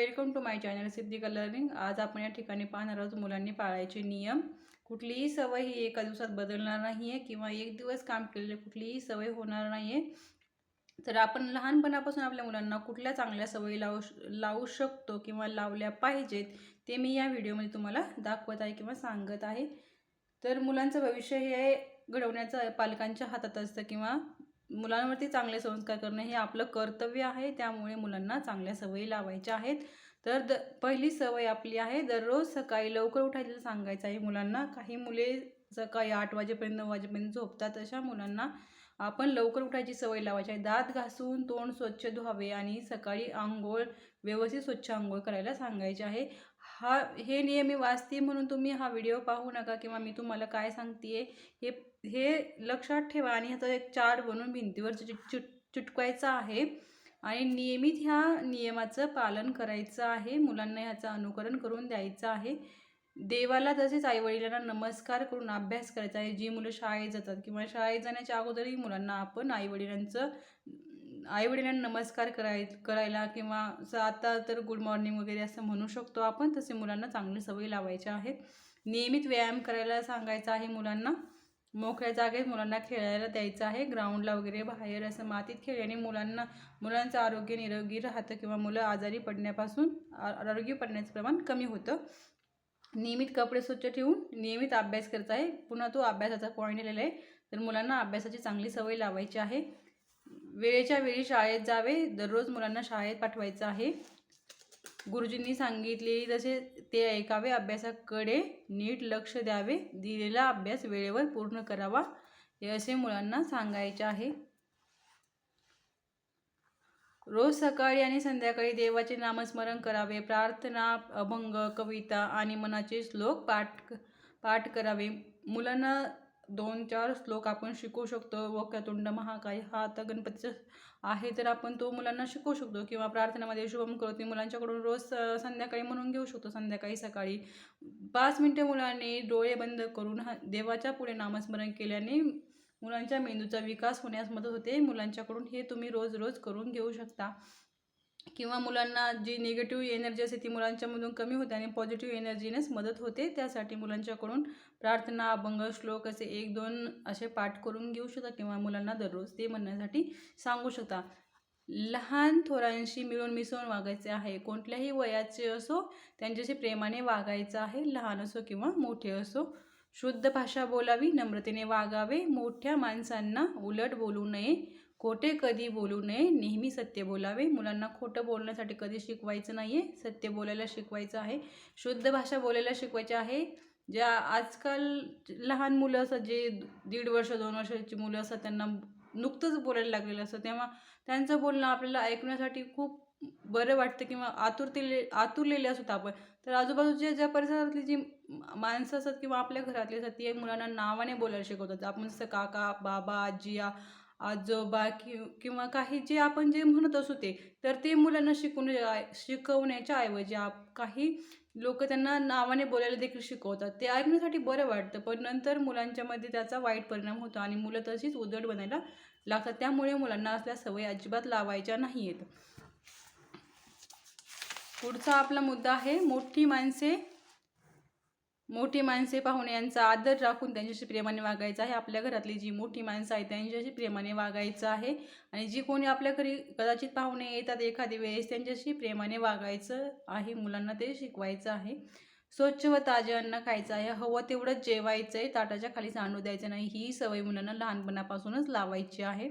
Welcome to my channel Siddhi colouring आज आपण या ठिकाणी पाहणार आहोत मुलांनी पाळायचे नियम. कुठलीही सवय ही एका दिवसात बदलणार नाही आहे किंवा एक दिवस काम केलेले कुठलीही सवय होणार नाही आहे तर आपण लहानपणापासून आपल्या मुलांना कुठल्या चांगल्या सवयी लावू लावू शकतो किंवा लावल्या पाहिजेत ते मी या व्हिडिओमध्ये तुम्हाला दाखवत आहे किंवा सांगत आहे. तर मुलांचं भविष्य हे घडवण्याचं पालकांच्या हातात असतं किंवा मुलांवरती चांगले संस्कार करणं हे आपलं कर्तव्य आहे त्यामुळे मुलांना चांगल्या सवयी लावायच्या आहेत. तर द पहिली सवय आपली आहे दररोज सकाळी लवकर उठायला सांगायचं आहे मुलांना. काही मुले सकाळी आठ वाजेपर्यंत नऊ वाजेपर्यंत झोपतात अशा मुलांना आपण लवकर उठायची सवय लावायची आहे. दात घासून तोंड स्वच्छ धुवावे आणि सकाळी आंघोळ व्यवस्थित स्वच्छ आंघोळ करायला सांगायचे आहे. हा हे नियम मी वाचते म्हणून तुम्ही हा व्हिडिओ पाहू नका किंवा मी तुम्हाला काय सांगते हे हे लक्षात ठेवा आणि ह्याचा एक चार्ट बनवून भिंतीवर चिट चिट चिटकवायचा आहे. आणि नियमित ह्या नियमाचं पालन करायचं आहे. मुलांना ह्याचं अनुकरण करून द्यायचं आहे. देवाला तसेच आईवडिलांना नमस्कार करून अभ्यास करायचा आहे. जी मुलं शाळेत जातात किंवा शाळेत जाण्याच्या अगोदरही मुलांना आपण आईवडिलांचं आईवडिलांना नमस्कार कराय करायला किंवा असं आता तर गुड मॉर्निंग वगैरे असं म्हणू शकतो आपण तसे मुलांना चांगली सवयी लावायच्या आहेत नियमित व्यायाम करायला सांगायचा आहे मुलांना. मोकळ्या जागेत मुलांना खेळायला द्यायचं आहे. ग्राउंडला वगैरे बाहेर असं मातीत खेळल्याने मुलांना मुलांचं आरोग्य निरोगी राहतं किंवा मुलं आजारी पडण्यापासून आरोग्य पडण्याचं प्रमाण कमी होतं. नियमित कपडे स्वच्छ ठेवून नियमित अभ्यास करायचा आहे. पुन्हा तो अभ्यासाचा पॉईंट दिलेला आहे. तर मुलांना अभ्यासाची चांगली सवय लावायची आहे. वेळेच्या वेळी शाळेत जावे. दररोज मुलांना शाळेत पाठवायचं आहे. गुरुजींनी सांगितलेली तसे ते ऐकावे. अभ्यासाकडे नीट लक्ष द्यावे. दिलेला अभ्यास वेळेवर पूर्ण करावा हे असे मुलांना सांगायचे आहे. रोज सकाळी आणि संध्याकाळी देवाचे नामस्मरण करावे. प्रार्थना अभंग कविता आणि मनाचे श्लोक पाठ पाठ करावे. मुलांना दोन चार श्लोक आपण शिकवू शकतो. वक्रतुंड महाकाय हा आता गणपतीचा आहे. तर आपण तो मुलांना शिकवू शकतो किंवा प्रार्थनेमध्ये शुभम करोती मुलांच्याकडून रोज संध्याकाळी म्हणून घेऊ शकतो. संध्याकाळी सकाळी पाच मिनटं मुलांनी डोळे बंद करून हा देवाच्या पुढे नामस्मरण केल्याने मुलांच्या मेंदूचा विकास होण्यास मदत होते. मुलांच्याकडून हे तुम्ही रोज रोज करून घेऊ शकता. किंवा मुलांना जी निगेटिव्ह एनर्जी असते ती मुलांच्यामधून कमी होते आणि पॉझिटिव्ह एनर्जीनेच मदत होते त्यासाठी मुलांच्याकडून प्रार्थना अभंग श्लोक असे एक दोन असे पाठ करून घेऊ शकता किंवा मुलांना दररोज ते म्हणण्यासाठी सांगू शकता. लहान थोरांशी मिळून मिसळून वागायचे आहे. कोणत्याही वयाचे असो त्यांच्याशी प्रेमाने वागायचं आहे. लहान असो किंवा मोठे असो शुद्ध भाषा बोलावी नम्रतेने वागावे मोठ्या माणसांना उलट बोलू नये. खोटे कधी बोलू नये नेहमी सत्य बोलावे. मुलांना खोटं बोलण्यासाठी कधी शिकवायचं नाही आहे सत्य बोलायला शिकवायचं आहे. शुद्ध भाषा बोलायला शिकवायची आहे. ज्या आजकाल लहान मुलं असतात जे दीड वर्ष दोन वर्षाची मुलं असतात त्यांना नुकतंच बोलायला लागलेलं असतं. तेव्हा त्यांचं बोलणं आपल्याला ऐकण्यासाठी खूप बरं वाटतं किंवा आतुरतेले आतुरलेले असतो आपण. तर आजूबाजूच्या ज्या परिसरातली जी माणसं असतात किंवा आपल्या घरातली असतात ती मुलांना नावाने बोलायला शिकवतात. आपण जसं काका बाबा आजी आजोबा कि किंवा काही जे आपण जे म्हणत असू ते तर ते मुलांना शिकवून शिकवण्याच्या ऐवजी आप काही लोक त्यांना नावाने बोलायला देखील शिकवतात. ते ऐकण्यासाठी बरं वाटतं पण नंतर मुलांच्यामध्ये त्याचा वाईट परिणाम होतो आणि मुलं तशीच उद्धट बनायला लागतात. त्यामुळे मुलांना असल्या सवयी अजिबात लावायच्या नाही आहेत पुढचा आपला मुद्दा आहे मोठी माणसे मोठी माणसे पाहुणे यांचा आदर राखून त्यांच्याशी प्रेमाने वागायचं आहे. आपल्या घरातली जी मोठी माणसं आहेत त्यांच्याशी प्रेमाने वागायचं आहे. आणि जी कोणी आपल्या घरी कदाचित पाहुणे येतात एखादी वेळेस त्यांच्याशी प्रेमाने वागायचं आहे. मुलांना ते शिकवायचं आहे. स्वच्छ व ताजे अन्न खायचं आहे. हवं तेवढंच जेवायचं आहे ताटाच्या खाली सांडू द्यायचं नाही. ही सवय मुलांना लहानपणापासूनच लावायची आहे.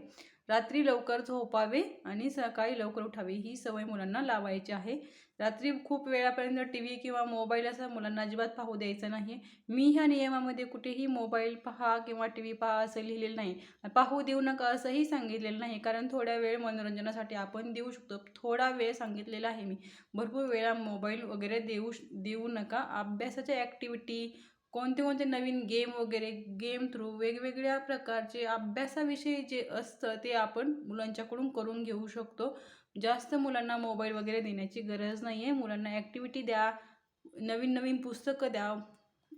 रात्री लवकर झोपावे आणि सकाळी लवकर उठावे ही सवय मुलांना लावायची आहे. रात्री खूप वेळापर्यंत टी व्ही किंवा मोबाईल असं मुलांना अजिबात पाहू द्यायचं नाही मी ह्या नियमामध्ये कुठेही मोबाईल पहा किंवा टी व्ही पहा असं लिहिलेलं नाही. पाहू देऊ नका असंही सांगितलेलं नाही. कारण थोड्या वेळ मनोरंजनासाठी आपण देऊ शकतो. थोडा वेळ सांगितलेला आहे मी. भरपूर वेळा मोबाईल वगैरे देऊ देऊ नका. अभ्यासाच्या ॲक्टिव्हिटी कोणते कोणते नवीन गेम वगैरे गेम थ्रू वेगवेगळ्या प्रकारचे अभ्यासाविषयी जे असतं ते आपण मुलांच्याकडून करून घेऊ शकतो. जास्त मुलांना मोबाईल वगैरे देण्याची गरज नाही आहे मुलांना ॲक्टिव्हिटी द्या नवीन नवीन पुस्तकं द्या.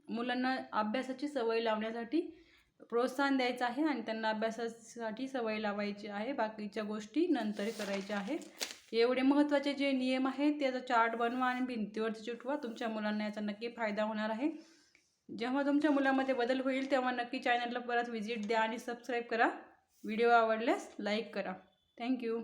मुलांना अभ्यासाची सवय लावण्यासाठी प्रोत्साहन द्यायचं आहे आणि त्यांना अभ्यासासाठी सवय लावायची आहे. बाकीच्या गोष्टी नंतर करायच्या आहेत एवढे महत्त्वाचे जे नियम आहेत त्याचा चार्ट बनवा आणि भिंतीवरती चिटवा. तुमच्या मुलांना याचा नक्की फायदा होणार आहे. जेव्हा तुमच्या मुलामध्ये बदल होईल तेव्हा नक्की चॅनलला परत व्हिजिट द्या आणि सबस्क्राईब करा. व्हिडिओ आवडल्यास लाईक करा. थँक्यू